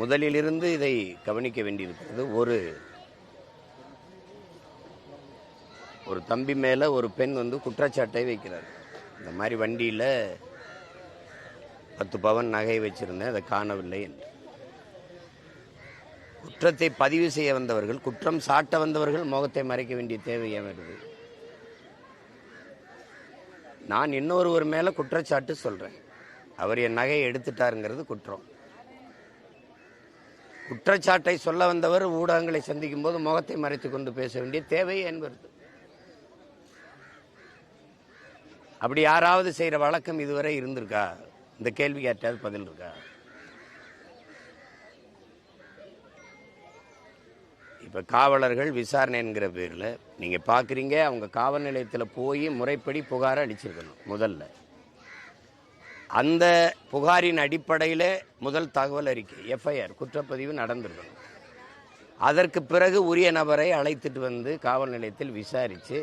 முதலிலிருந்து இதை கவனிக்க வேண்டியிருக்கிறது. ஒரு ஒரு தம்பி மேல ஒரு பெண் வந்து குற்றச்சாட்டை வைக்கிறார். இந்த மாதிரி வண்டியில் பத்து பவன் நகை வச்சிருந்தேன் அதை காணவில்லை என்று. குற்றத்தை பதிவு செய்ய வந்தவர்கள் குற்றம் சாட்ட வந்தவர்கள் முகத்தை மறைக்க வேண்டிய தேவை ஏன் வருது? நான் இன்னொருவர் மேலே குற்றச்சாட்டு சொல்கிறேன் அவர் என் நகையை எடுத்துட்டாருங்கிறது குற்றம். குற்றச்சாட்டை சொல்ல வந்தவர் ஊடகங்களை சந்திக்கும் போது முகத்தை மறைத்து கொண்டு பேச வேண்டிய தேவை என்பது. அப்படி யாராவது செய்கிற வழக்கம் இதுவரை இருந்திருக்கா? இந்த கேள்வி கேட்டாவது பதில் இருக்கா? இப்போ காவலர்கள் விசாரணை என்கிற பேரில் நீங்கள் பார்க்குறீங்க அவங்க காவல் நிலையத்தில் போய் முறைப்படி புகாரை அளிச்சிருக்கணும் முதல்ல. அந்த புகாரின் அடிப்படையில் முதல் தகவல் அறிக்கை எஃப்ஐஆர் குற்றப்பதிவு நடந்திருக்கணும். அதற்கு பிறகு உரிய நபரை அழைத்துட்டு வந்து காவல் நிலையத்தில் விசாரித்து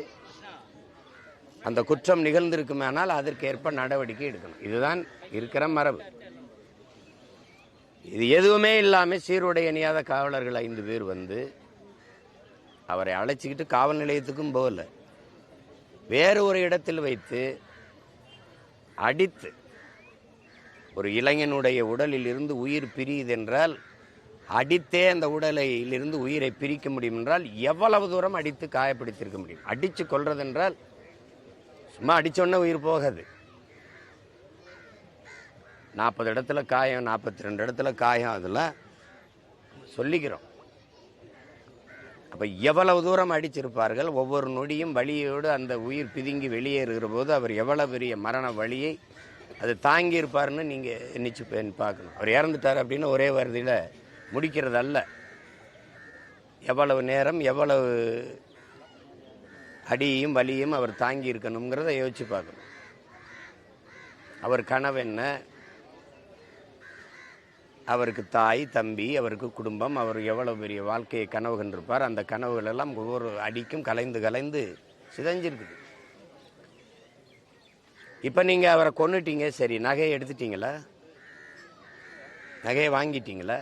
அந்த குற்றம் நிகழ்ந்திருக்குமானால் அதற்கேற்ப நடவடிக்கை எடுக்கணும். இதுதான் இருக்கிற மரபு. இது எதுவுமே இல்லாமல் சீருடை அணியாத காவலர்கள் ஐந்து பேர் வந்து அவரை அழைச்சிக்கிட்டு காவல் நிலையத்துக்கும் போகல. வேறு ஒரு இடத்தில் வைத்து அடித்து ஒரு இளைஞனுடைய உடலில் இருந்து உயிர் பிரியுதென்றால் அடித்தே அந்த உடலிலிருந்து உயிரை பிரிக்க முடியும் என்றால் எவ்வளவு தூரம் அடித்து காயப்படுத்தியிருக்க முடியும்? அடித்து கொல்றதென்றால் சும்மா அடித்தோடனே உயிர் போகாது. நாற்பது இடத்துல காயம் நாற்பத்தி ரெண்டு இடத்துல காயம் அதெல்லாம் சொல்லிக்கிறோம். அப்போ எவ்வளவு தூரம் அடிச்சிருப்பார்கள்? ஒவ்வொரு நொடியும் வலியோடு அந்த உயிர் பிதுங்கி வெளியேறுகிற போது அவர் எவ்வளவு பெரிய மரண வழியை அது தாங்கி இருப்பாருன்னு நீங்கள் எண்ணிச்சு பார்க்கணும். அவர் இறந்துட்டார் அப்படின்னு ஒரே வருதியில் முடிக்கிறதல்ல. எவ்வளவு நேரம் எவ்வளவு அடியையும் வலியும் அவர் தாங்கி இருக்கணுங்கிறத யோசிச்சு பார்க்கணும். அவர் கனவு என்ன? அவருக்கு தாய் தம்பி அவருக்கு குடும்பம் அவர் எவ்வளோ பெரிய வாழ்க்கையை கனவு கண்டிருப்பார் அந்த கனவுகளெல்லாம் ஒவ்வொரு அடிக்கும் கலைந்து கலைந்து சிதைஞ்சிருக்குது. இப்போ நீங்கள் அவரை கொண்டுட்டீங்க சரி நகையை எடுத்துட்டீங்களா? நகையை வாங்கிட்டீங்களா?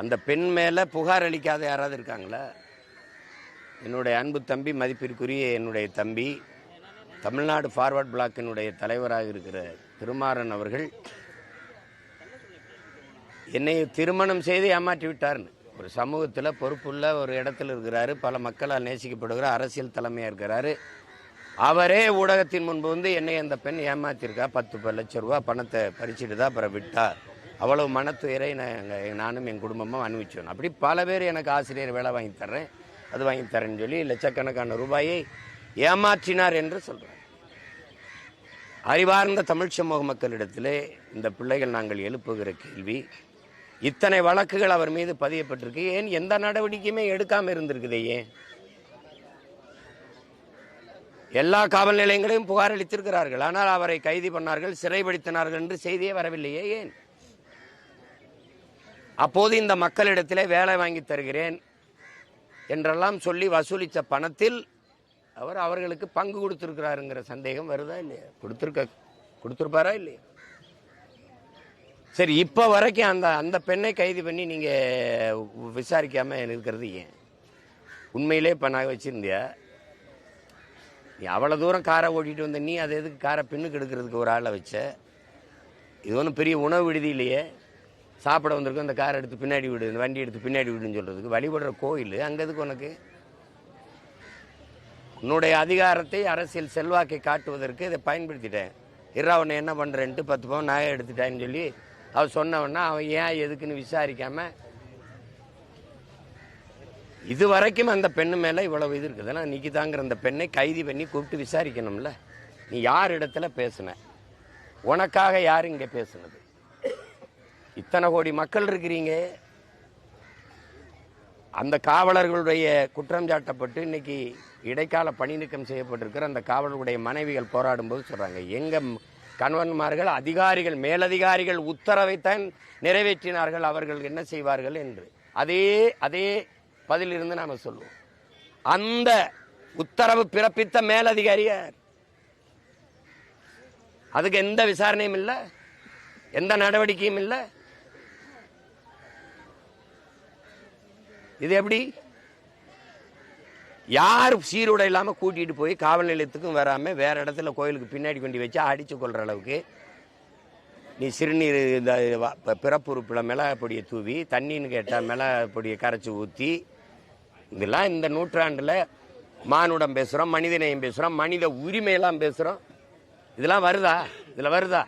அந்த பெண் மேலே புகார் அளிக்காத யாராவது இருக்காங்களா? என்னுடைய அன்பு தம்பி மதிப்பிற்குரிய என்னுடைய தம்பி தமிழ்நாடு ஃபார்வர்ட் பிளாக்கினுடைய தலைவராக இருக்கிற திருமாறன் அவர்கள் என்னை திருமணம் செய்து ஏமாற்றி விட்டார்னு. ஒரு சமூகத்தில் பொறுப்புள்ள ஒரு இடத்துல இருக்கிறாரு. பல மக்களால் நேசிக்கப்படுகிற அரசியல் தலைமையாக இருக்கிறாரு. அவரே ஊடகத்தின் முன்பு வந்து என்னை அந்த பெண் ஏமாத்திருக்கா. பத்து ப- ரூபா பணத்தை பறிச்சுட்டு தான் அப்புறம் விட்டா அவ்வளவு மனத்துயரை நாங்கள் நானும் என் குடும்பமும் அனுபவிச்சோம். அப்படி பல பேர் எனக்கு ஆசிரியர் வேலை வாங்கி தர்றேன். அது வாங்கி தரேன்னு சொல்லி லட்சக்கணக்கான ரூபாயை ஏமாற்றினார் என்று சொல்கிறேன் அறிவார்ந்த தமிழ் சமூக மக்களிடத்திலே இந்த பிள்ளைகள் நாங்கள் எழுப்புகிற கேள்வி இத்தனை வழக்குகள் அவர் மீது பதியப்பட்டிருக்கு. ஏன் எந்த நடவடிக்கையுமே எடுக்காம இருந்திருக்குதே ஏன்? எல்லா காவல் நிலையங்களையும் புகார் அளித்திருக்கிறார்கள். ஆனால் அவரை கைது பண்ணார்கள் சிறைப்படுத்தினார்கள் என்று செய்தியே வரவில்லையே ஏன்? அப்போது இந்த மக்களிடத்திலே வேலை வாங்கி தருகிறேன் என்றெல்லாம் சொல்லி வசூலித்த பணத்தில் அவர் அவர்களுக்கு பங்கு கொடுத்திருக்கிறாருங்கிற சந்தேகம் வருதா இல்லையா? கொடுத்துருக்க கொடுத்துருப்பாரா இல்லையா? சரி இப்ப வரைக்கும் அந்த அந்த பெண்ணை கைது பண்ணி நீங்க விசாரிக்காம இருக்கிறது ஏன்? உண்மையிலே இப்ப நான் வச்சிருந்தியா? நீ அவ்வளவு தூரம் காரை ஓட்டிட்டு வந்த நீ அது எதுக்கு காரை பின்னுக்கு எடுக்கிறதுக்கு ஒரு ஆளை வச்ச? இது ஒன்றும் பெரிய உணவு விடுதி இல்லையே. சாப்பிட வந்திருக்கோம் இந்த காரை எடுத்து பின்னாடி விடு இந்த வண்டி எடுத்து பின்னாடி விடுன்னு சொல்றதுக்கு வழிபடுற கோயில் அங்கே எதுக்கு உனக்கு? உன்னுடைய அதிகாரத்தை அரசியல் செல்வாக்கை காட்டுவதற்கு இதை பயன்படுத்திட்டேன். இரா உன்னை என்ன பண்ணுறேன்ட்டு பத்து பவுன் நகை எடுத்துட்டேன்னு சொல்லி அவர் சொன்னவன்னா அவன் ஏன் எதுக்குன்னு விசாரிக்காம இது வரைக்கும் அந்த பெண்ணு மேலே இவ்வளவு இது இருக்குதுன்னா நிக்கிதாங்கிற அந்த பெண்ணை கைது பண்ணி கூப்பிட்டு விசாரிக்கணும்ல. நீ யார் இடத்துல பேசுன? உனக்காக யார் இங்கே பேசுனது? இத்தனை கோடி மக்கள் இருக்கிறீங்க. அந்த காவலர்களுடைய குற்றம் சாட்டப்பட்டு இன்னைக்கு இடைக்கால பணி நீக்கம் செய்யப்பட்டிருக்கிற அந்த காவலர்களுடைய மனைவிகள் போராடும்போது சொல்றாங்க எங்க எங்கள் கணவன்மார்கள் அதிகாரிகள் மேலதிகாரிகள் உத்தரவைத்தான் நிறைவேற்றினார்கள். அவர்கள் என்ன செய்வார்கள் என்று. அதே அதே பதிலிருந்து நாம் சொல்லுவோம். அந்த உத்தரவு பிறப்பித்த மேலதிகாரியார். அதுக்கு எந்த விசாரணையும் இல்லை. எந்த நடவடிக்கையும் இல்லை. இது எப்படி? யார் சீருடை இல்லாமல் கூட்டிகிட்டு போய் காவல் நிலையத்துக்கும் வராமல் வேற இடத்துல கோயிலுக்கு பின்னாடி கொண்டு வச்சு அடித்து கொள்கிற அளவுக்கு நீ சிறுநீர் இந்த பிறப்புறுப்பில் மிளகா பொடியை தூவி தண்ணின்னு கேட்டால் மிளகா பொடியை கரைச்சி ஊற்றி இதெல்லாம் இந்த நூற்றாண்டில் மானுடம் பேசுகிறோம் மனிதநேயம் பேசுகிறோம் மனித உரிமையெல்லாம் பேசுகிறோம் இதெல்லாம் வருதா? இதில் வருதா?